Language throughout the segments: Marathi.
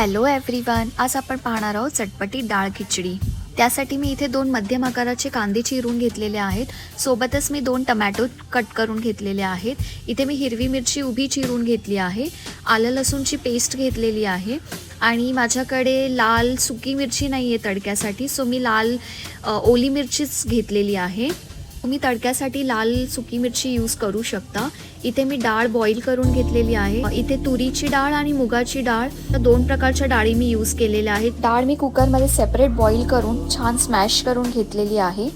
हॅलो एव्हरीवन आज आपण पाहणार आहोत चटपटी डाळ खिचडी. त्यासाठी मी इथे दोन मध्यम आकाराचे कांदे चिरून घेतलेले आहेत. सोबतच मी दोन टमॅटो कट करून घेतलेले आहेत. इथे मी हिरवी मिरची उभी चिरून घेतली आहे. आलं लसूणची पेस्ट घेतलेली आहे. आणि माझ्याकडे लाल सुकी मिरची नाही आहे तडक्यासाठी सो मी लाल ओली मिरचीच घेतलेली आहे. तुम्ही तडक्यासाठी लाल सुकी मिरची यूज करू शकता. इथे मी डाळ बॉईल करून घेतलेली आहे. इथे तुरीची डाळ आणि मुगाची डाळ या दोन प्रकारच्या डाळी मी यूज केलेल्या आहेत. डाळ मी कुकरमध्ये सेपरेट बॉईल करून छान स्मॅश करून घेतलेली आहे.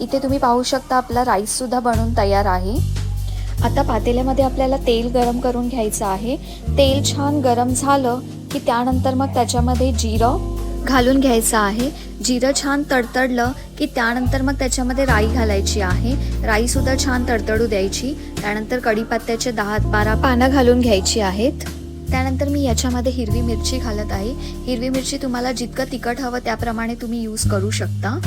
इथे तुम्ही पाहू शकता आपला राईससुद्धा बनून तयार आहे. आता पातेल्यामध्ये आपल्याला तेल गरम करून घ्यायचं आहे. तेल छान गरम झालं की त्यानंतर मग त्याच्यामध्ये जिरं घालून घ्यायचं आहे. जिरं छान तडतडलं की त्यानंतर मग त्याच्यामध्ये राई घालायची आहे. राईसुद्धा छान तडतडू द्यायची. त्यानंतर कढीपत्त्याचे दहा बारा पानं घालून घ्यायची आहेत. त्यानंतर मी याच्यामध्ये हिरवी मिरची घालत आहे. हिरवी मिरची तुम्हाला जितकं तिखट हवं त्याप्रमाणे तुम्ही यूज करू शकता.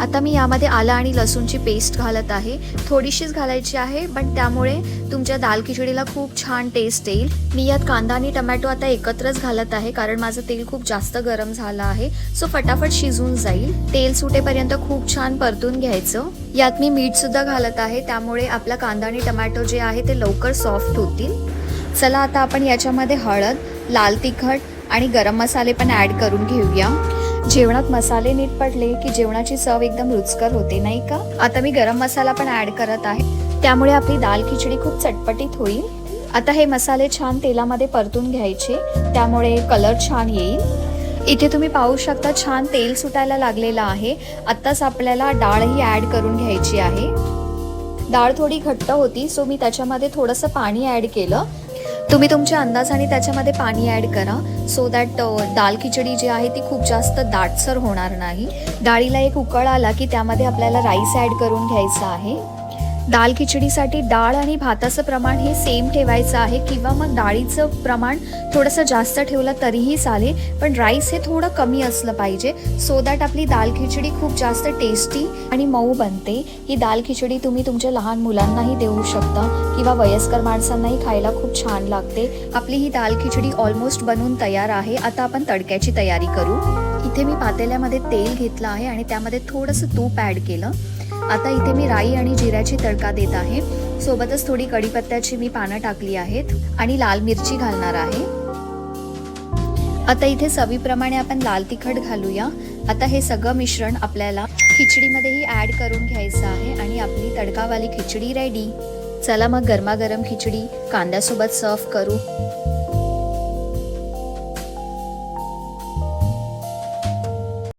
आता मी यामध्ये आलं आणि लसूणची पेस्ट घालत आहे. थोडीशीच घालायची आहे पण त्यामुळे तुमच्या दाल खिचडीला खूप छान टेस्ट येईल. मी यात कांदा आणि टमॅटो आता एकत्रच घालत आहे कारण माझं तेल खूप जास्त गरम झालं आहे. सो फटाफट शिजून जाईल. तेल सुटेपर्यंत खूप छान परतून घ्यायचं. यात मी मीठ सुद्धा घालत आहे त्यामुळे आपला कांदा आणि टमॅटो जे आहे ते लवकर सॉफ्ट होतील. चला आता आपण याच्यामध्ये हळद लाल तिखट आणि गरम मसाले पण ॲड करून घेऊया. जेवणात मसाले नीट पडले की जेवणाची चव एकदम रुचकर होते नाही का? आता मी गरम मसाला पण ॲड करत आहे. त्यामुळे आपली दाल खिचडी खूप चटपटीत होईल. आता हे मसाले छान तेलामध्ये परतून घ्यायचे. त्यामुळे कलर छान येईल. इथे तुम्ही पाहू शकता छान तेल सुटायला लागलेलं आहे. आत्ताच आपल्याला डाळही ॲड करून घ्यायची आहे. डाळ थोडी घट्ट होती सो मी त्याच्यामध्ये थोडंसं पाणी ॲड केलं. तुम्ही तुमच्या अंदाजाने त्याच्यामध्ये पाणी ॲड करा सो दॅट दाल खिचडी जी आहे ती खूप जास्त दाटसर होणार नाही. डाळीला एक उकळ आला की त्यामध्ये आपल्याला राईस ॲड करून घ्यायचा आहे. दाल खिचडीसाठी डाळ आणि भाताचं प्रमाण हे सेम ठेवायचं आहे. किंवा मग डाळीचं प्रमाण थोडंसं जास्त ठेवलं तरीही चालेल. पण राईस हे थोडं कमी असलं पाहिजे. सो दॅट आपली दाल खिचडी खूप जास्त टेस्टी आणि मऊ बनते. ही दाल खिचडी तुम्ही तुमच्या लहान मुलांनाही देऊ शकता. किंवा वयस्कर माणसांनाही खायला खूप छान लागते. आपली ही दाल खिचडी ऑलमोस्ट बनून तयार आहे. आता आपण तडक्याची तयारी करू. इथे मी पातेल्यामध्ये तेल घेतलं आहे आणि त्यामध्ये थोडंसं तूप ॲड केलं. आता इथे मी राई आणि जिऱ्याची तडका देत आहे. सोबतच थोडी कढीपत्त्याची मी पानं टाकली आहेत आणि लाल मिरची घालणार आहे. आता इथे चवीप्रमाणे आपण लाल तिखट घालूया. आता हे सगळं मिश्रण आपल्याला खिचडीमध्येही ॲड करून घ्यायचं आहे आणि आपली तडकावाली खिचडी रेडी. चला मग गरमागरम खिचडी कांद्यासोबत सर्व करू.